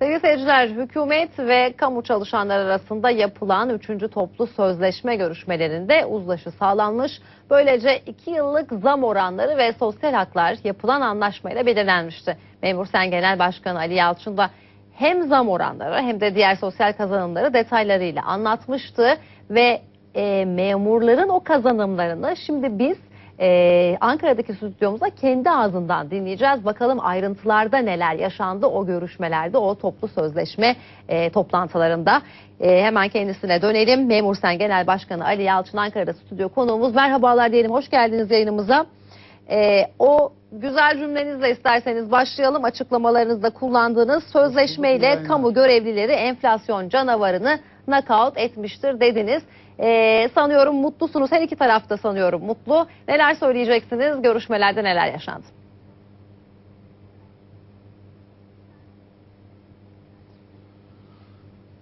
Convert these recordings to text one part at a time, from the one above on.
Sevgili seyirciler, hükümet ve kamu çalışanları arasında yapılan 3. toplu sözleşme görüşmelerinde uzlaşı sağlanmış. Böylece 2 yıllık zam oranları ve sosyal haklar yapılan anlaşmayla belirlenmişti. Memur Sen Genel Başkanı Ali Yalçın da hem zam oranları hem de diğer sosyal kazanımları detaylarıyla anlatmıştı ve e, memurların o kazanımlarını şimdi biz e, Ankara'daki stüdyomuza kendi ağzından dinleyeceğiz. Bakalım ayrıntılarda neler yaşandı o görüşmelerde, o toplu sözleşme e, toplantılarında. E, hemen kendisine dönelim. Memur Sen Genel Başkanı Ali Yalçın Ankara'da stüdyo konuğumuz. Merhabalar diyelim, hoş geldiniz yayınımıza. E, o güzel cümlenizle isterseniz başlayalım. Açıklamalarınızda kullandığınız sözleşmeyle kamu görevlileri enflasyon canavarını nakavt etmiştir dediniz. Ee, sanıyorum mutlusunuz. Her iki tarafta sanıyorum mutlu. Neler söyleyeceksiniz? Görüşmelerde neler yaşandı?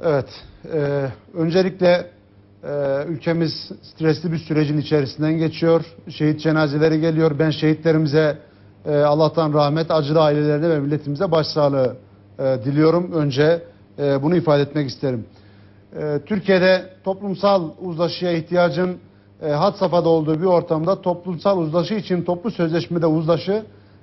Evet, e, öncelikle e, ülkemiz stresli bir sürecin içerisinden geçiyor. Şehit cenazeleri geliyor. Ben şehitlerimize e, Allah'tan rahmet, acılı ailelerine ve milletimize başsağlığı e, diliyorum. Önce e, bunu ifade etmek isterim. E, Türkiye'de toplumsal uzlaşıya ihtiyacın e, had safhada olduğu bir ortamda toplumsal uzlaşı için toplu sözleşmede uzlaşı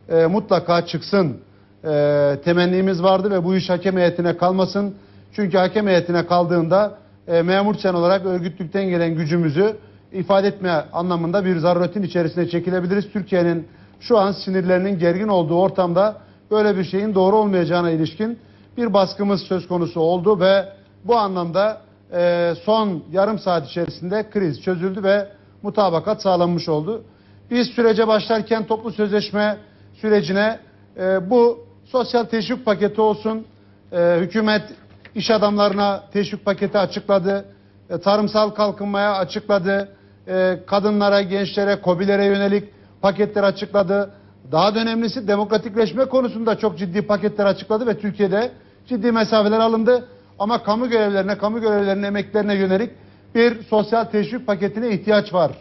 e, mutlaka çıksın e, temennimiz vardı ve bu iş hakem heyetine kalmasın. Çünkü hakem heyetine kaldığında e, memur sen olarak örgütlükten gelen gücümüzü ifade etme anlamında bir zaruretin içerisine çekilebiliriz. Türkiye'nin şu an sinirlerinin gergin olduğu ortamda böyle bir şeyin doğru olmayacağına ilişkin bir baskımız söz konusu oldu ve bu anlamda e, son yarım saat içerisinde kriz çözüldü ve mutabakat sağlanmış oldu. Biz sürece başlarken toplu sözleşme sürecine e, bu sosyal teşvik paketi olsun, e, hükümet iş adamlarına teşvik paketi açıkladı, e, tarımsal kalkınmaya açıkladı, e, kadınlara, gençlere, kobilere yönelik paketler açıkladı. Daha da önemlisi demokratikleşme konusunda çok ciddi paketler açıkladı ve Türkiye'de ciddi mesafeler alındı. Ama kamu görevlerine, kamu görevlilerinin emeklerine yönelik bir sosyal teşvik paketine ihtiyaç var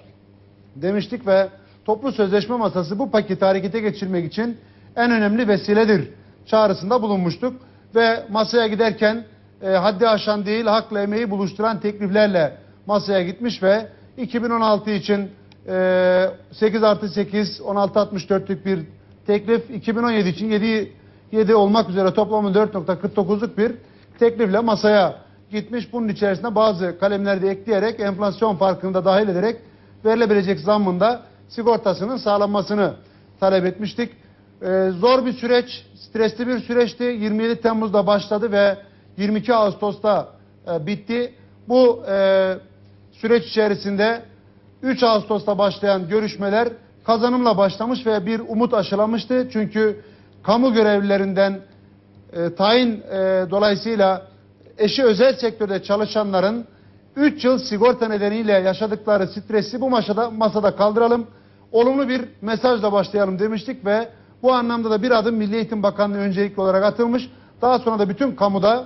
demiştik ve toplu sözleşme masası bu paketi harekete geçirmek için en önemli vesiledir çağrısında bulunmuştuk. Ve masaya giderken e, haddi aşan değil hakla emeği buluşturan tekliflerle masaya gitmiş ve 2016 için e, 8 artı 8 16.64'lük bir teklif 2017 için 7, 7 olmak üzere toplamı 4.49'luk bir teklifle masaya gitmiş. Bunun içerisinde bazı kalemler de ekleyerek enflasyon farkını da dahil ederek verilebilecek zammında sigortasının sağlanmasını talep etmiştik. Ee, zor bir süreç, stresli bir süreçti. 27 Temmuz'da başladı ve 22 Ağustos'ta e, bitti. Bu e, süreç içerisinde 3 Ağustos'ta başlayan görüşmeler kazanımla başlamış ve bir umut aşılamıştı. Çünkü kamu görevlilerinden e, tayin e, dolayısıyla eşi özel sektörde çalışanların 3 yıl sigorta nedeniyle yaşadıkları stresi bu masada, masada kaldıralım. Olumlu bir mesajla başlayalım demiştik ve bu anlamda da bir adım Milli Eğitim Bakanlığı öncelikli olarak atılmış. Daha sonra da bütün kamuda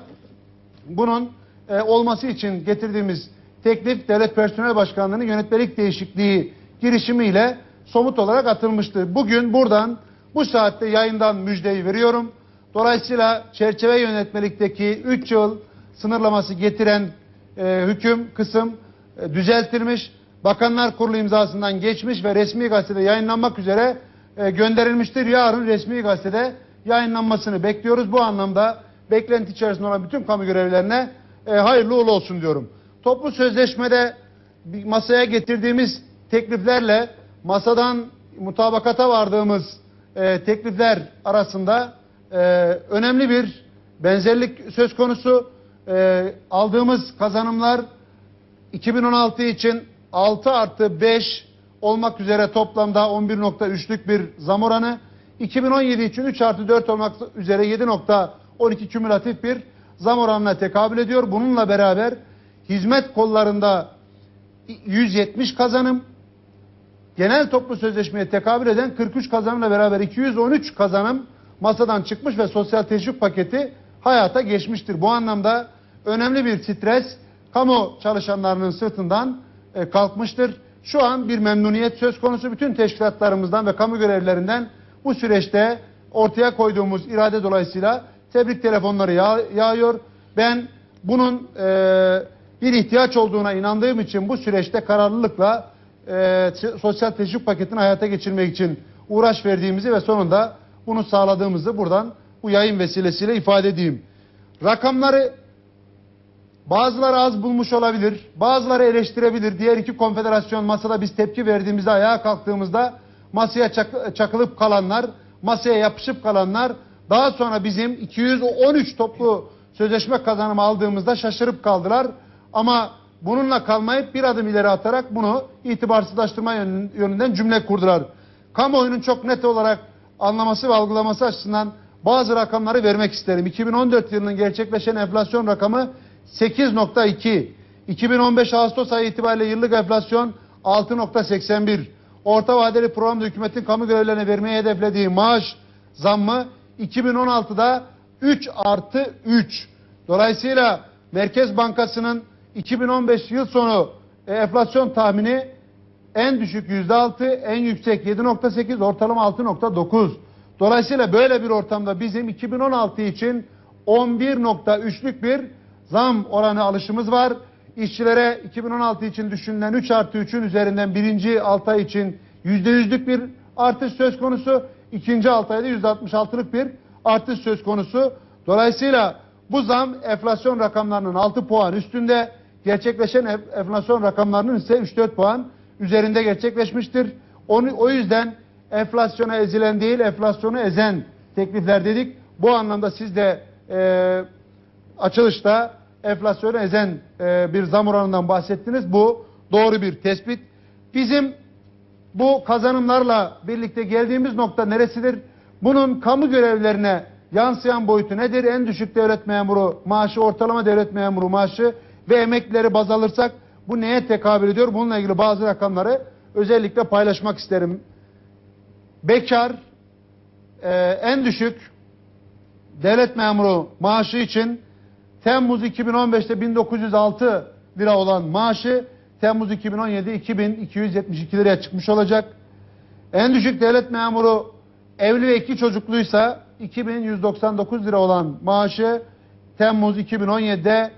bunun e, olması için getirdiğimiz teklif Devlet Personel Başkanlığı'nın yönetmelik değişikliği girişimiyle somut olarak atılmıştı. Bugün buradan bu saatte yayından müjdeyi veriyorum. Dolayısıyla çerçeve yönetmelikteki 3 yıl sınırlaması getiren e, hüküm kısım e, düzeltilmiş. Bakanlar Kurulu imzasından geçmiş ve resmi gazetede yayınlanmak üzere e, gönderilmiştir. Yarın resmi gazetede yayınlanmasını bekliyoruz. Bu anlamda beklenti içerisinde olan bütün kamu görevlilerine e, hayırlı uğurlu olsun diyorum. Toplu sözleşmede masaya getirdiğimiz tekliflerle masadan mutabakata vardığımız e, teklifler arasında e, önemli bir benzerlik söz konusu. E, aldığımız kazanımlar 2016 için 6 artı 5 olmak üzere toplamda 11.3'lük bir zam oranı. 2017 için 3 artı 4 olmak üzere 7.12 kümülatif bir zam oranına tekabül ediyor. Bununla beraber hizmet kollarında 170 kazanım, genel toplu sözleşmeye tekabül eden 43 kazanımla beraber 213 kazanım masadan çıkmış ve sosyal teşvik paketi hayata geçmiştir. Bu anlamda önemli bir stres kamu çalışanlarının sırtından e, kalkmıştır. Şu an bir memnuniyet söz konusu bütün teşkilatlarımızdan ve kamu görevlilerinden bu süreçte ortaya koyduğumuz irade dolayısıyla tebrik telefonları yağ- yağıyor. Ben bunun e, bir ihtiyaç olduğuna inandığım için bu süreçte kararlılıkla e, sosyal teşvik paketini hayata geçirmek için uğraş verdiğimizi ve sonunda bunu sağladığımızı buradan bu yayın vesilesiyle ifade edeyim. Rakamları Bazıları az bulmuş olabilir, bazıları eleştirebilir. Diğer iki konfederasyon masada biz tepki verdiğimizde, ayağa kalktığımızda masaya çak- çakılıp kalanlar, masaya yapışıp kalanlar, daha sonra bizim 213 toplu sözleşme kazanımı aldığımızda şaşırıp kaldılar. Ama bununla kalmayıp bir adım ileri atarak bunu itibarsızlaştırma yönün- yönünden cümle kurdular. Kamuoyunun çok net olarak anlaması ve algılaması açısından bazı rakamları vermek isterim. 2014 yılının gerçekleşen enflasyon rakamı 8.2. 2015 Ağustos ayı itibariyle yıllık enflasyon 6.81. Orta vadeli programda hükümetin kamu görevlilerine vermeyi hedeflediği maaş zammı 2016'da 3 artı 3. Dolayısıyla Merkez Bankası'nın 2015 yıl sonu e, enflasyon tahmini en düşük %6, en yüksek 7.8, ortalama 6.9. Dolayısıyla böyle bir ortamda bizim 2016 için 11.3'lük bir zam oranı alışımız var. İşçilere 2016 için düşünülen 3 artı 3'ün üzerinden birinci 6 ay için %100'lük bir artış söz konusu. ikinci 6 ayda %66'lık bir artış söz konusu. Dolayısıyla bu zam enflasyon rakamlarının 6 puan üstünde, gerçekleşen enflasyon rakamlarının ise 3-4 puan üzerinde gerçekleşmiştir. Onu, o yüzden enflasyona ezilen değil, enflasyonu ezen teklifler dedik. Bu anlamda siz de e, açılışta enflasyonu ezen e, bir zam oranından bahsettiniz. Bu doğru bir tespit. Bizim bu kazanımlarla birlikte geldiğimiz nokta neresidir? Bunun kamu görevlerine yansıyan boyutu nedir? En düşük devlet memuru maaşı, ortalama devlet memuru maaşı ve emeklileri baz alırsak bu neye tekabül ediyor? Bununla ilgili bazı rakamları özellikle paylaşmak isterim. Bekar e, en düşük devlet memuru maaşı için Temmuz 2015'te 1906 lira olan maaşı Temmuz 2017 2272 liraya çıkmış olacak. En düşük devlet memuru evli ve iki çocukluysa 2199 lira olan maaşı Temmuz 2017'de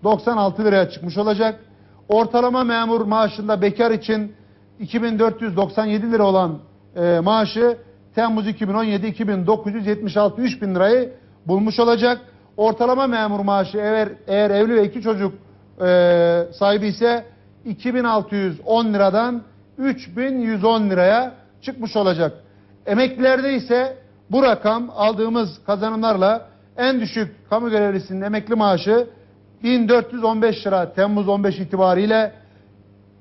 2596 liraya çıkmış olacak. Ortalama memur maaşında bekar için 2497 lira olan e, maaşı Temmuz 2017 2976 3000 lirayı bulmuş olacak. Ortalama memur maaşı eğer, eğer evli ve iki çocuk e, sahibi ise 2610 liradan 3110 liraya çıkmış olacak. Emeklilerde ise bu rakam aldığımız kazanımlarla en düşük kamu görevlisinin emekli maaşı 1415 lira Temmuz 15 itibariyle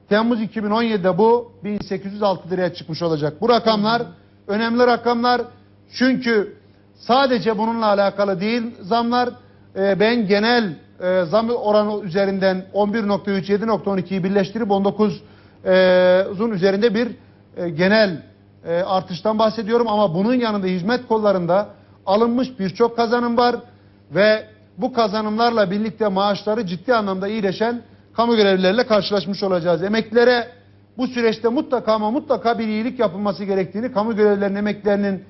Temmuz 2017'de bu 1806 liraya çıkmış olacak. Bu rakamlar önemli rakamlar. Çünkü sadece bununla alakalı değil zamlar. Ee, ben genel e, zam oranı üzerinden 11.3 7.12'yi birleştirip 19 e, uzun üzerinde bir e, genel e, artıştan bahsediyorum ama bunun yanında hizmet kollarında alınmış birçok kazanım var ve bu kazanımlarla birlikte maaşları ciddi anlamda iyileşen kamu görevlileriyle karşılaşmış olacağız. Emeklilere bu süreçte mutlaka ama mutlaka bir iyilik yapılması gerektiğini, kamu görevlilerinin emeklilerinin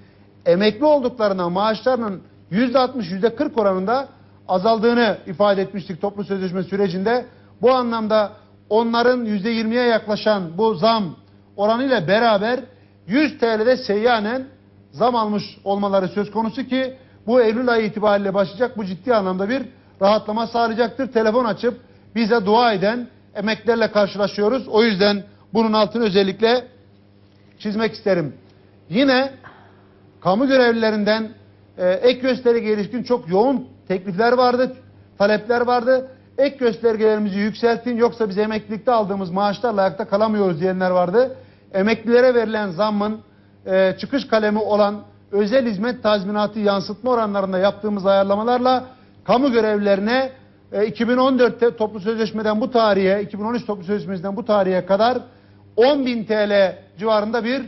emekli olduklarına maaşlarının %60, %40 oranında azaldığını ifade etmiştik toplu sözleşme sürecinde. Bu anlamda onların %20'ye yaklaşan bu zam oranıyla beraber 100 TL'de seyyanen zam almış olmaları söz konusu ki bu Eylül ayı itibariyle başlayacak bu ciddi anlamda bir rahatlama sağlayacaktır. Telefon açıp bize dua eden emeklerle karşılaşıyoruz. O yüzden bunun altını özellikle çizmek isterim. Yine kamu görevlilerinden e, ek gösterge ilişkin çok yoğun teklifler vardı, talepler vardı. Ek göstergelerimizi yükseltin yoksa biz emeklilikte aldığımız maaşlarla ayakta kalamıyoruz diyenler vardı. Emeklilere verilen zammın e, çıkış kalemi olan özel hizmet tazminatı yansıtma oranlarında yaptığımız ayarlamalarla kamu görevlilerine e, 2014'te toplu sözleşmeden bu tarihe, 2013 toplu sözleşmesinden bu tarihe kadar 10.000 TL civarında bir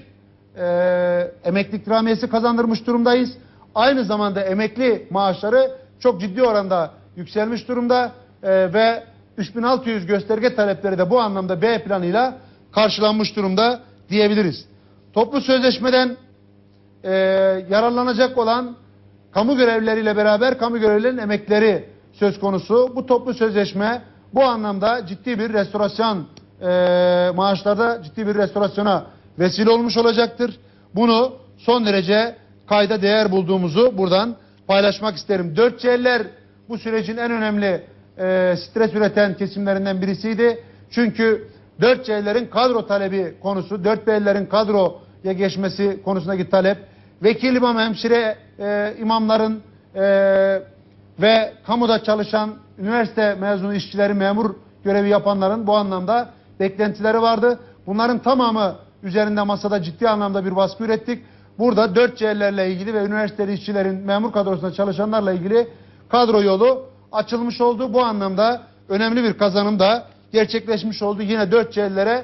e, emeklilik ikramiyesi kazandırmış durumdayız. Aynı zamanda emekli maaşları çok ciddi oranda yükselmiş durumda e, ve 3600 gösterge talepleri de bu anlamda B planıyla karşılanmış durumda diyebiliriz. Toplu sözleşmeden e, yararlanacak olan kamu görevlileriyle beraber kamu görevlilerinin emekleri söz konusu. Bu toplu sözleşme bu anlamda ciddi bir restorasyon e, maaşlarda ciddi bir restorasyona vesile olmuş olacaktır. Bunu son derece kayda değer bulduğumuzu buradan paylaşmak isterim. Dört C'ler bu sürecin en önemli e, stres üreten kesimlerinden birisiydi. Çünkü 4C'lerin kadro talebi konusu, 4B'lerin kadroya geçmesi konusundaki talep, vekil imam hemşire e, imamların e, ve kamuda çalışan üniversite mezunu işçileri, memur görevi yapanların bu anlamda beklentileri vardı. Bunların tamamı üzerinde masada ciddi anlamda bir baskı ürettik. Burada 4C'lerle ilgili ve üniversiteli işçilerin memur kadrosunda çalışanlarla ilgili kadro yolu açılmış oldu. Bu anlamda önemli bir kazanım da gerçekleşmiş oldu. Yine 4C'lilere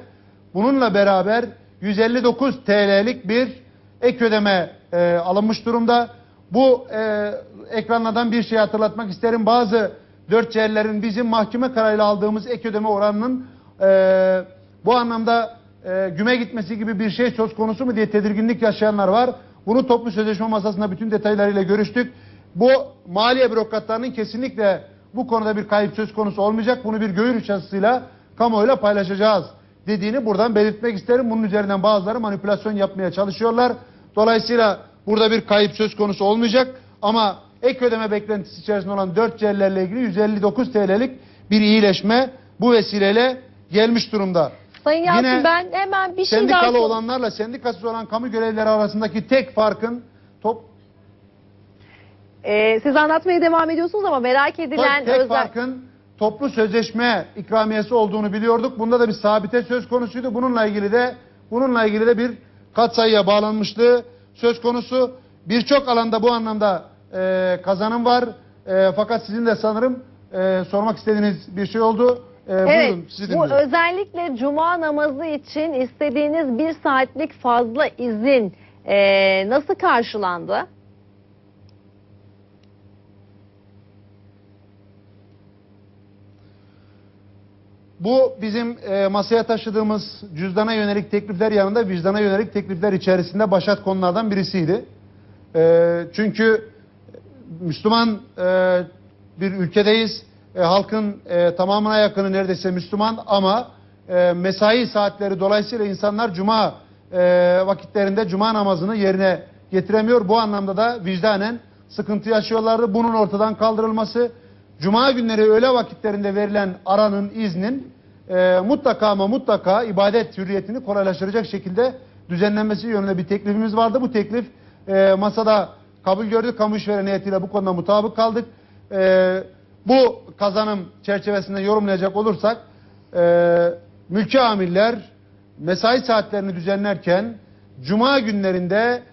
bununla beraber 159 TL'lik bir ek ödeme e, alınmış durumda. Bu e, ekranlardan bir şey hatırlatmak isterim. Bazı 4C'lilerin bizim mahkeme kararıyla aldığımız ek ödeme oranının e, bu anlamda e, güme gitmesi gibi bir şey söz konusu mu diye tedirginlik yaşayanlar var. Bunu toplu sözleşme masasında bütün detaylarıyla görüştük. Bu maliye bürokratlarının kesinlikle bu konuda bir kayıp söz konusu olmayacak. Bunu bir göğür açısıyla kamuoyuyla paylaşacağız dediğini buradan belirtmek isterim. Bunun üzerinden bazıları manipülasyon yapmaya çalışıyorlar. Dolayısıyla burada bir kayıp söz konusu olmayacak. Ama ek ödeme beklentisi içerisinde olan 4 C'lerle ilgili 159 TL'lik bir iyileşme bu vesileyle gelmiş durumda. Sayın Yasin Yine ben hemen bir şey daha... Sendikalı olanlarla sendikasız olan kamu görevlileri arasındaki tek farkın top Ee, siz anlatmaya devam ediyorsunuz ama merak edilen tek özel... farkın toplu sözleşme ikramiyesi olduğunu biliyorduk. Bunda da bir sabite söz konusuydu. Bununla ilgili de bununla ilgili de bir katsayıya bağlanmışlığı söz konusu. Birçok alanda bu anlamda e, kazanım var. E, fakat sizin de sanırım e, sormak istediğiniz bir şey oldu. E, Evet, buyurun sizi bu özellikle cuma namazı için istediğiniz bir saatlik fazla izin ee, nasıl karşılandı? Bu bizim e, masaya taşıdığımız cüzdana yönelik teklifler yanında vicdana yönelik teklifler içerisinde başat konulardan birisiydi. E, çünkü Müslüman e, bir ülkedeyiz. E, halkın e, tamamına yakını neredeyse Müslüman ama e, mesai saatleri dolayısıyla insanlar cuma e, vakitlerinde cuma namazını yerine getiremiyor. Bu anlamda da vicdanen sıkıntı yaşıyorlardı. Bunun ortadan kaldırılması, cuma günleri öğle vakitlerinde verilen aranın, iznin e, mutlaka ama mutlaka ibadet hürriyetini kolaylaştıracak şekilde düzenlenmesi yönünde bir teklifimiz vardı. Bu teklif e, masada kabul gördü. Kamu işveren heyetiyle bu konuda mutabık kaldık. E, bu kazanım çerçevesinde yorumlayacak olursak e, mülki amiller mesai saatlerini düzenlerken cuma günlerinde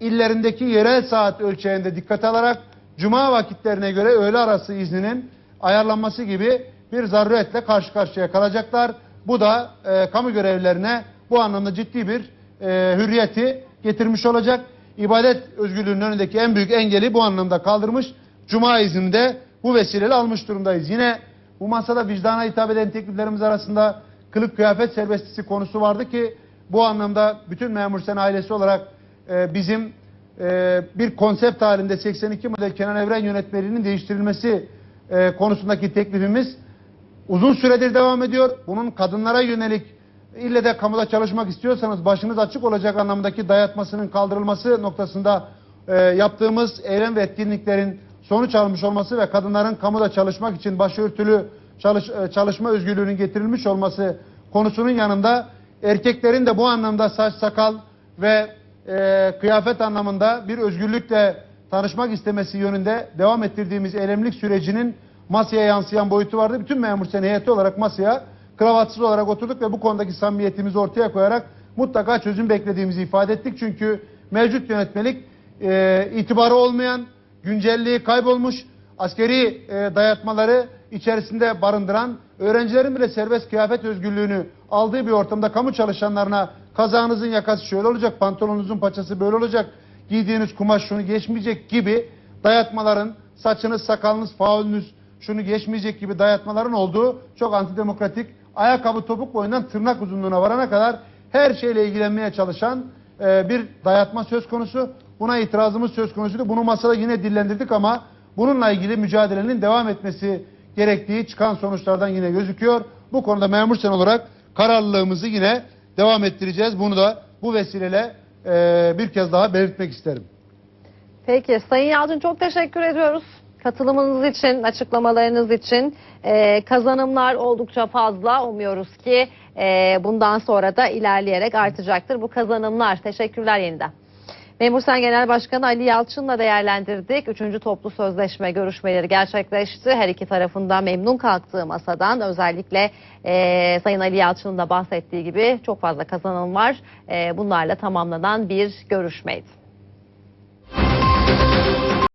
illerindeki yerel saat ölçeğinde dikkat alarak cuma vakitlerine göre öğle arası izninin ayarlanması gibi bir zaruretle karşı karşıya kalacaklar. Bu da e, kamu görevlilerine bu anlamda ciddi bir e, hürriyeti getirmiş olacak. İbadet özgürlüğünün önündeki en büyük engeli bu anlamda kaldırmış. Cuma iznini de bu vesileyle almış durumdayız. Yine bu masada vicdana hitap eden tekliflerimiz arasında kılık kıyafet serbestisi konusu vardı ki bu anlamda bütün memur sen ailesi olarak e, bizim e, bir konsept halinde 82 model Kenan Evren yönetmeliğinin değiştirilmesi e, konusundaki teklifimiz uzun süredir devam ediyor. Bunun kadınlara yönelik ille de kamuda çalışmak istiyorsanız başınız açık olacak anlamdaki dayatmasının kaldırılması noktasında e, yaptığımız eylem ve etkinliklerin sonuç almış olması ve kadınların kamuda çalışmak için başörtülü çalış, e, çalışma özgürlüğünün getirilmiş olması konusunun yanında erkeklerin de bu anlamda saç sakal ve e, kıyafet anlamında bir özgürlükle tanışmak istemesi yönünde devam ettirdiğimiz eylemlik sürecinin masaya yansıyan boyutu vardı. Bütün memur sen heyeti olarak masaya kravatsız olarak oturduk ve bu konudaki samimiyetimizi ortaya koyarak mutlaka çözüm beklediğimizi ifade ettik. Çünkü mevcut yönetmelik e, itibarı olmayan, güncelliği kaybolmuş, askeri e, dayatmaları içerisinde barındıran, öğrencilerin bile serbest kıyafet özgürlüğünü aldığı bir ortamda kamu çalışanlarına kazağınızın yakası şöyle olacak, pantolonunuzun paçası böyle olacak, giydiğiniz kumaş şunu geçmeyecek gibi dayatmaların, saçınız, sakalınız, faulünüz şunu geçmeyecek gibi dayatmaların olduğu çok antidemokratik, ayakkabı topuk boyundan tırnak uzunluğuna varana kadar her şeyle ilgilenmeye çalışan e, bir dayatma söz konusu. Buna itirazımız söz konusuydu. Bunu masada yine dillendirdik ama bununla ilgili mücadelenin devam etmesi gerektiği çıkan sonuçlardan yine gözüküyor. Bu konuda memur sen olarak kararlılığımızı yine devam ettireceğiz. Bunu da bu vesileyle e, bir kez daha belirtmek isterim. Peki Sayın Yalçın çok teşekkür ediyoruz. Katılımınız için, açıklamalarınız için Ee, kazanımlar oldukça fazla. Umuyoruz ki e, bundan sonra da ilerleyerek artacaktır bu kazanımlar. Teşekkürler yeniden. Memur Sen Genel Başkanı Ali Yalçın'la değerlendirdik. Üçüncü toplu sözleşme görüşmeleri gerçekleşti. Her iki tarafından memnun kalktığı masadan özellikle e, Sayın Ali Yalçın'ın da bahsettiği gibi çok fazla kazanım var. E, bunlarla tamamlanan bir görüşmeydi.